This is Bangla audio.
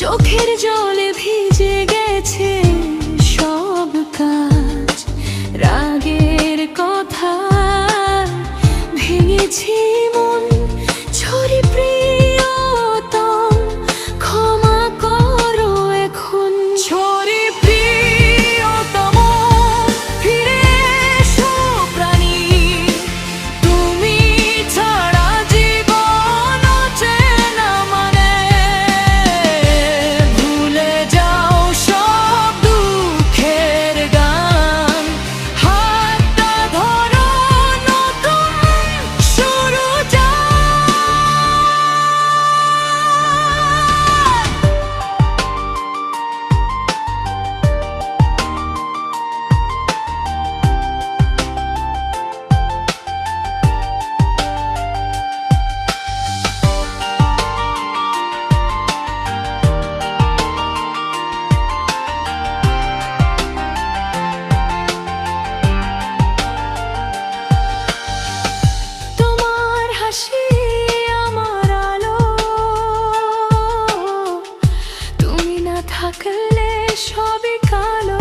চোখের জলে ভিজে গেছে সব কাজ। রাগের কথা ভেঙেছি ফেলে সবই কালো।